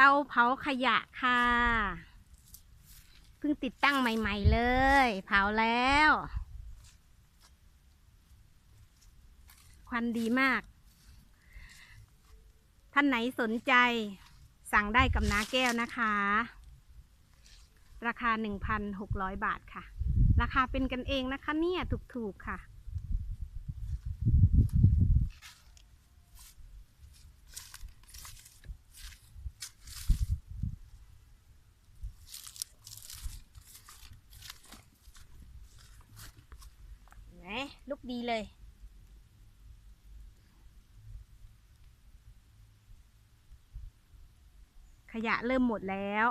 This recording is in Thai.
เตาเผาขยะค่ะเพิ่งติดตั้งใหม่ ๆ เลย เผาแล้ว ควันดีมาก ท่านไหนสนใจ สั่งได้กับน้าแก้วนะคะ ราคา 1,600 บาทค่ะ ราคาเป็นกันเองนะคะเนี่ย ถูก ๆ ค่ะ เห็นไหม ลุกดีเลย ขยะเริ่มหมดแล้ว